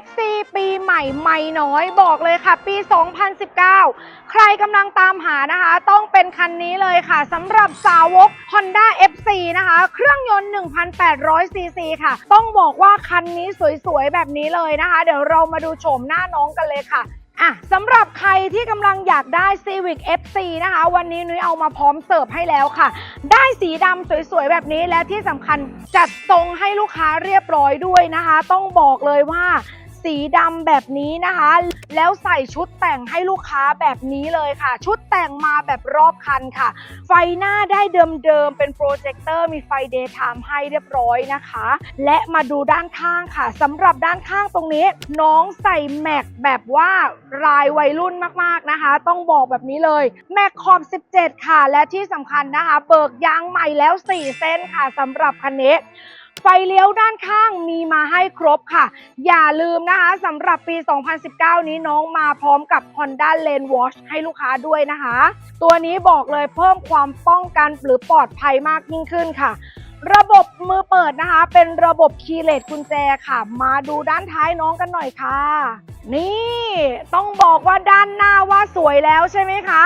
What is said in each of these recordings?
FC ปีใหม่ใหม่น้อยบอกเลยค่ะ ปี 2019 ใครกำลังตามหานะคะ ต้องเป็นคันนี้เลยค่ะสำหรับสาวก Honda FC นะคะ เครื่องยนต์ 1,800 ซีซีค่ะ ต้องบอกว่าคันนี้สวยๆ แบบนี้เลยนะคะ เดี๋ยวเรามาดูโฉมหน้าน้องกันเลยค่ะอะสำหรับใครที่กำลังอยากได้ Civic FC นะคะ วันนี้นุ้ยเอามาพร้อมเสิร์ฟให้แล้วค่ะ ได้สีดำสวยๆ แบบนี้และที่สำคัญจัดทรงให้ลูกค้าเรียบร้อยด้วยนะคะ ต้องบอกเลยว่า สีดำแบบนี้นะคะ แล้วใส่ชุดแต่งให้ลูกค้าแบบนี้เลยค่ะ ชุดแต่งมาแบบรอบคันค่ะ ไฟหน้าได้เดิมๆเป็นโปรเจคเตอร์มีไฟเดย์ไทม์ให้เรียบร้อยนะคะ และมาดูด้านข้างค่ะสำหรับด้านข้างตรงนี้ น้องใส่แม็กแบบว่ารายวัยรุ่นมากๆนะคะ ต้องบอกแบบนี้เลยแม็กขอบ 17 ค่ะ และที่สำคัญนะคะ เบิกยางใหม่แล้ว 4 เส้นค่ะสำหรับคันนี้ ไฟเลี้ยวด้านข้างมีมาให้ครบค่ะ อย่าลืมนะคะสำหรับปี 2019 นี้น้องมาพร้อมกับ Honda Lane Watch ให้ลูกค้าด้วยนะคะ ตัวนี้บอกเลยเพิ่มความป้องกันหรือปลอดภัยมากยิ่งขึ้นค่ะระบบมือเปิดนะคะ เป็นระบบคีย์เลสกุญแจค่ะ มาดูด้านท้ายน้องกันหน่อยค่ะ นี่ต้องบอกว่าด้านหน้าว่าสวยแล้วใช่ไหมคะ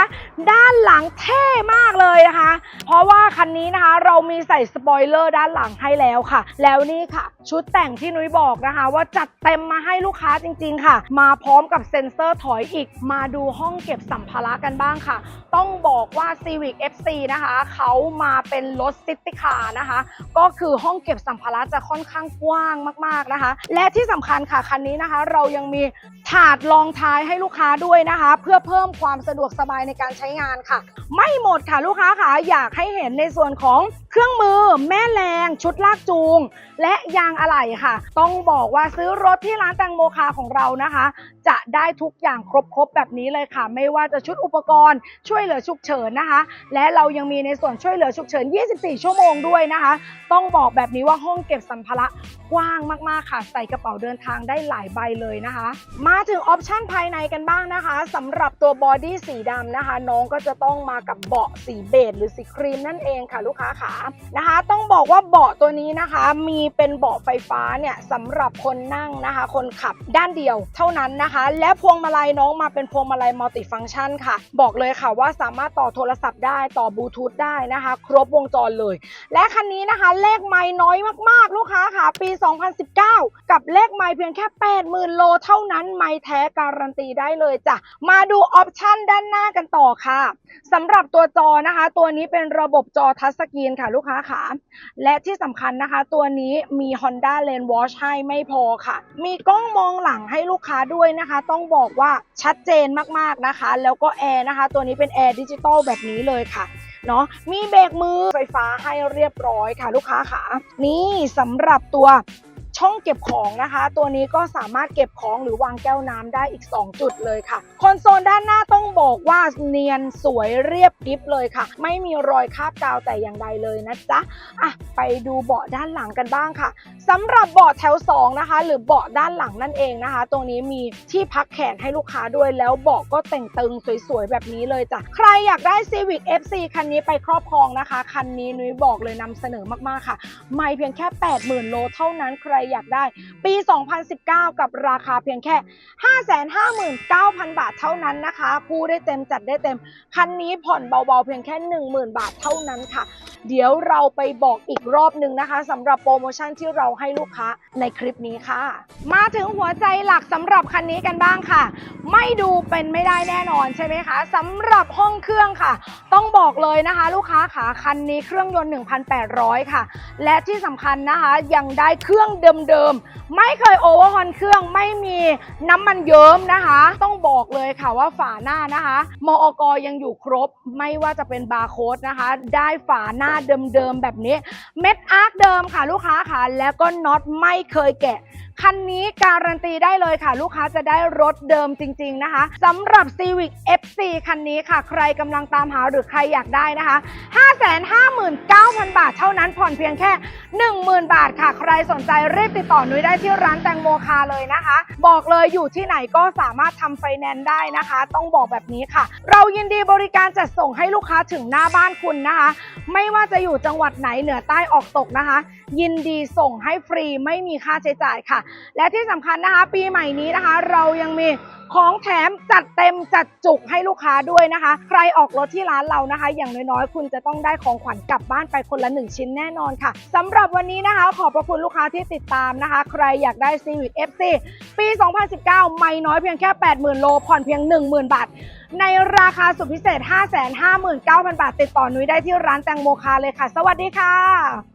ด้านหลังเท่มากเลยนะคะ เพราะว่าคันนี้นะคะ เรามีใส่สปอยเลอร์ด้านหลังให้แล้วค่ะ แล้วนี่ค่ะ ชุดแต่งที่นุ้ยบอกนะคะ ว่าจัดเต็มมาให้ลูกค้าจริง ๆ ค่ะ มาพร้อมกับเซ็นเซอร์ถอยอีก มาดูห้องเก็บสัมภาระกันบ้างค่ะ ต้องบอกว่า Civic FC นะคะ เขามาเป็นรถซิตี้คาร์นะคะ ก็คือห้องเก็บสัมภาระจะค่อนข้างกว้างมาก ๆนะคะ และที่สำคัญค่ะคันนี้นะคะ เรายังมีถาดรองท้ายให้ลูกค้าด้วยนะคะ เพื่อเพิ่มความสะดวกสบายในการใช้งานค่ะ ไม่หมดค่ะลูกค้าค่ะอยากให้เห็นในส่วนของ เครื่องมือแม่แรงชุดลากจูง และยางอะไหล่ค่ะ ต้องบอกว่าซื้อรถที่ร้านแตงโมคาของเรานะคะ จะได้ทุกอย่างครบๆแบบนี้เลยค่ะ ไม่ว่าจะชุดอุปกรณ์ช่วยเหลือฉุกเฉินนะคะ และเรายังมีในส่วนช่วยเหลือฉุกเฉิน 24 ชั่วโมงด้วยนะคะ ต้องบอกแบบนี้ว่าห้องเก็บสัมภาระกว้างมากๆค่ะ ใส่กระเป๋าเดินทางได้หลายใบเลยนะคะ มาถึงออปชั่นภายในกันบ้างนะคะสำหรับตัวบอดี้สีดำนะคะ น้องก็จะต้องมากับเบาะสีเบจหรือสีครีมนั่นเองค่ะลูกค้าขานะคะ ต้องบอกว่าเบาะตัวนี้นะคะ มีเป็นเบาะไฟฟ้าเนี่ยสำหรับคนนั่งนะคะ คนขับด้านเดียว เท่านั้นนะคะ และพวงมาลัยน้องมาเป็นพวงมาลัยมัลติฟังก์ชันค่ะ บอกเลยค่ะว่าสามารถต่อโทรศัพท์ได้ต่อบลูทูธได้นะคะ ครบวงจรเลย และคันนี้นะคะ เลขไม้น้อยมากๆ ลูกค้าค่ะ ปี 2019 กับเลขไม้เพียงแค่ 80,000 โล เท่านั้นไม้แท้การันตีได้เลยจ้ะมาดูออปชั่นด้านหน้ากันต่อค่ะสำหรับตัวจอนะคะ ตัวนี้เป็นระบบจอทัชสกรีนค่ะลูกค้าค่ะและที่สำคัญนะคะ ตัวนี้มี Honda Lane Watch ให้ไม่พอค่ะ มีกล้องมองหลังให้ลูกค้าด้วยนะคะ ต้องบอกว่าชัดเจนมากๆนะคะ แล้วก็แอร์นะคะ ตัวนี้เป็นแอร์ดิจิตอลแบบนี้เลยค่ะเนาะมีเบรกมือไฟฟ้าให้เรียบร้อยค่ะ ลูกค้าค่ะนี่สำหรับตัวช่องเก็บของนะคะ ตัวนี้ก็สามารถเก็บของหรือวางแก้วน้ำได้อีก 2 จุดเลยค่ะ คอนโซลด้านหน้า ต้องบอกว่าเนียนสวยเรียบกริบเลยค่ะ ไม่มีรอยคราบกาวแต่อย่างใดเลยนะจ๊ะอะไปดูเบาะด้านหลังกันบ้างค่ะสำหรับเบาะแถว2นะคะ หรือเบาะด้านหลังนั่นเองนะคะ ตรงนี้มีที่พักแขนให้ลูกค้าด้วยแล้วเบาะก็แต่งตึงสวยๆแบบนี้เลยจ้ะใครอยากได้ Civic FC คันนี้ไปครอบครองนะคะ คันนี้นุ้ยบอกเลยนำเสนอมากๆค่ะ ไม่เพียงแค่ 80,000 โลเท่านั้นใครอยากได้ ปี 2019 กับราคาเพียงแค่ 559,000 บาทเท่านั้นนะคะผู้ได้เต็มจัดได้เต็ม คันนี้ผ่อนเบาๆเพียงแค่ 10,000 บาทเท่านั้นค่ะ เดี๋ยวเราไปบอกอีกรอบหนึ่งนะคะสำหรับโปรโมชั่นที่เราให้ลูกค้าในคลิปนี้ค่ะ มาถึงหัวใจหลักสำหรับคันนี้กันบ้างค่ะ ไม่ดูเป็นไม่ได้แน่นอนใช่ไหมคะสำหรับห้องเครื่องค่ะ ต้องบอกเลยนะคะ ลูกค้าขาคันนี้เครื่องยนต์ 1,800 ค่ะและที่สำคัญนะคะยังได้เครื่องเดิมๆ ไม่เคยโอเวอร์ฮอนเครื่องไม่มีน้ำมันเยิ้มนะคะ ต้องบอกเลยค่ะว่าฝาหน้านะคะมอกยังอยู่ครบไม่ว่าจะเป็นบาร์โค้ดนะคะ ได้ฝาหน้าเดิมๆ แบบนี้ เม็ดอาร์คเดิมค่ะลูกค้าค่ะ แล้วก็น็อตไม่เคยแกะคันนี้การันตีได้เลยค่ะ ลูกค้าจะได้รถเดิมจริง ๆนะคะสำหรับ Civic FC คันนี้ค่ะ ใครกำลังตามหาหรือใครอยากได้นะคะ 559,000 บาทเท่านั้นผ่อนเพียงแค่ 10,000 บาทค่ะ ใครสนใจรีบติดต่อนุ้ยได้ที่ร้านแตงโมคาเลยนะคะ บอกเลยอยู่ที่ไหนก็สามารถทำไฟแนนซ์ได้นะคะ ต้องบอกแบบนี้ค่ะ เรายินดีบริการจัดส่งให้ลูกค้าถึงหน้าบ้านคุณนะคะ ไม่ว่าจะอยู่จังหวัดไหนเหนือใต้ออกตกนะคะ ยินดีส่งให้ฟรีไม่มีค่าใช้จ่ายค่ะและที่สำคัญนะคะ ปีใหม่นี้นะคะ เรายังมีของแถมจัดเต็มจัดจุกให้ลูกค้าด้วยนะคะ ใครออกรถที่ร้านเรานะคะ อย่างน้อยๆ คุณจะต้องได้ของขวัญกลับบ้านไปคนละ 1 ชิ้นแน่นอนค่ะสำหรับวันนี้นะคะ ขอบพระคุณลูกค้าที่ติดตามนะคะ ใครอยากได้ Civic FC ปี 2019 ไม่น้อยเพียงแค่ 80,000 โล ผ่อนเพียง 10,000 บาท ในราคาสุดพิเศษ 559,000 บาท ติดต่อนุ้ยได้ที่ร้านแตงโมคาเลยค่ะ สวัสดีค่ะ